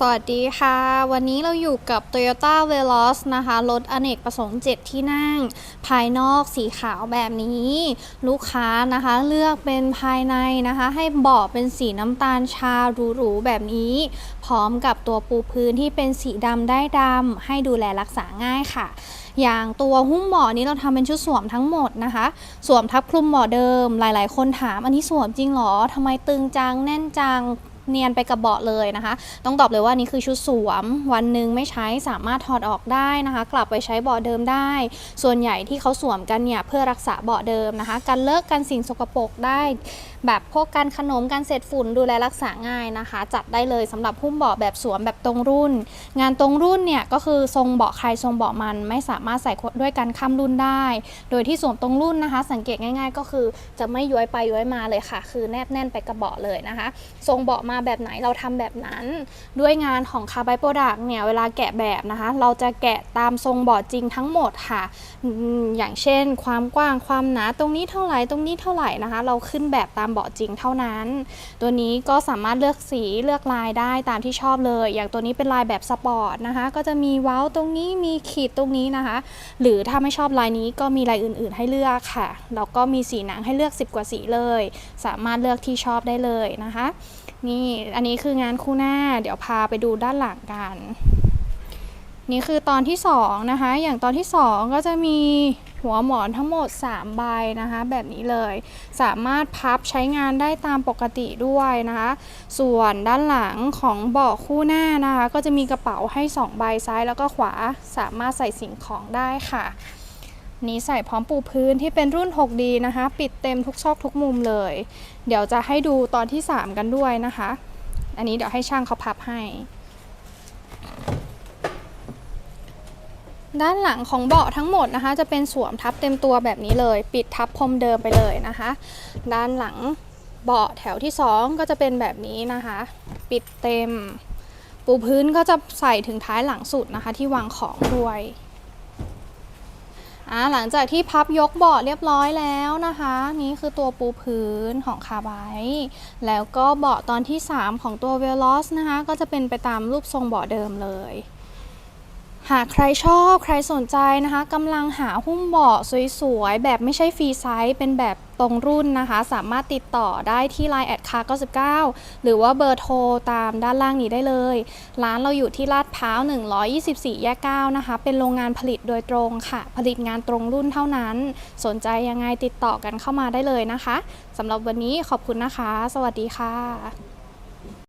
สวัสดีค่ะ วันนี้เราอยู่กับ Toyota Veloz นะคะ รถอเนกประสงค์ 7 ที่นั่ง ภายนอกสีขาวแบบนี้ ลูกค้านะคะเลือกเป็นภายในนะคะ ให้เบาะเป็นสีน้ำตาลชาหรูๆแบบนี้ พร้อมกับตัวปูพื้นที่เป็นสีดำได้ดำให้ดูแลรักษาง่ายค่ะ อย่างตัวหุ้มเบาะนี้เราทำเป็นชุดสวมทั้งหมดนะคะ สวมทับคลุมเบาะเดิม หลาย ๆ คนถามอันนี้สวมจริงเหรอทำไมตึงจังแน่นจัง เนียนไปกับเบาะเลยนะคะ ต้องตอบเลยว่านี่คือชุดสวม วันหนึ่งไม่ใช้สามารถถอดออกได้นะคะ กลับไปใช้เบาะเดิมได้ ส่วนใหญ่ที่เขาสวมกันเนี่ยเพื่อรักษาเบาะเดิมนะคะกันเลิกกันสิ่งสกปรกได้แบบพวกการขนมการเศษฝุ่นดูแลรักษาง่ายนะคะ จัดได้เลยสำหรับหุ้มเบาะแบบสวมแบบตรงรุ่น งานตรงรุ่นเนี่ยก็คือทรงเบาะใครทรงเบาะมัน ไม่สามารถใส่ด้วยกันข้ามรุ่นได้ โดยที่สวมตรงรุ่นนะคะ สังเกตง่าย ๆ ก็คือจะไม่ย้อยไปย้อยมาเลยค่ะ คือแนบแน่นไปกับเบาะเลยนะคะ ทรงเบาะมาแบบไหนเราทำแบบนั้น ด้วยงานของคาร์บายโปรดักเนี่ยเวลาแกะแบบนะคะ เราจะแกะตามทรงเบาะจริงทั้งหมดค่ะ อย่างเช่น ความกว้างความหนาตรงนี้เท่าไหร่ตรงนี้เท่าไหร่นะคะ เราขึ้นแบบตามเบาะจริงเท่านั้น ตัวนี้ก็สามารถเลือกสีเลือกลายได้ตามที่ชอบเลย อย่างตัวนี้เป็นลายแบบสปอร์ตนะคะ ก็จะมีเว้าตรงนี้มีขีดตรงนี้นะคะ หรือถ้าไม่ชอบลายนี้ก็มีลายอื่น ๆ ให้เลือกค่ะ แล้วก็มีสีหนังให้เลือก 10 กว่าสีเลย สามารถเลือกที่ชอบได้เลยนะคะ นี่อันนี้คืองานคู่หน้า เดี๋ยวพาไปดูด้านหลังกัน นี่คือตอนที่สองนะคะ อย่างตอนที่สองก็จะมี หัวหมอนทั้งหมด 3 ใบนะคะ แบบนี้เลย สามารถพับใช้งานได้ตามปกติด้วยนะคะ ส่วนด้านหลังของเบาะคู่หน้านะคะ ก็จะมีกระเป๋าให้ 2 ใบซ้ายแล้วก็ขวาสามารถใส่สิ่งของได้ค่ะ นี้ใส่พร้อมปูพื้นที่เป็นรุ่น 6D นะคะ ปิดเต็มทุกซอกทุกมุมเลย เดี๋ยวจะให้ดูตอนที่ 3 กันด้วยนะคะ อันนี้เดี๋ยวให้ช่างเขาพับให้ ด้านหลังของเบาะทั้งหมดนะคะ จะเป็นสวมทับเต็มตัวแบบนี้เลย ปิดทับพรมเดิมไปเลยนะคะ ด้านหลังเบาะแถวที่ 2 ก็จะเป็นแบบนี้นะคะ ปิดเต็ม ปูพื้นก็จะใส่ถึงท้ายหลังสุดนะคะ ที่วางของด้วยอ่าหลังจากที่พับยกเบาะเรียบร้อยแล้วนะคะ นี่คือตัวปูพื้นของคาไบแล้วก็เบาะตอนที่ 3 ของตัวเวล o สนะคะ ก็จะเป็นไปตามรูปทรงเบาะเดิมเลย หากใครชอบใครสนใจนะคะกำลังหาหุ้มเบาะสวยๆ แบบไม่ใช่ฟรีไซส์เป็นแบบตรงรุ่นนะคะ สามารถติดต่อได้ที่ Line แอดคา99หรือว่าเบอร์โทรตามด้านล่างนี้ได้เลย ร้านเราอยู่ที่ลาดพร้าว 124 แยก 9 นะคะ เป็นโรงงานผลิตโดยตรงค่ะ ผลิตงานตรงรุ่นเท่านั้น สนใจยังไงติดต่อกันเข้ามาได้เลยนะคะสำหรับวันนี้ขอบคุณนะคะ สวัสดีค่ะ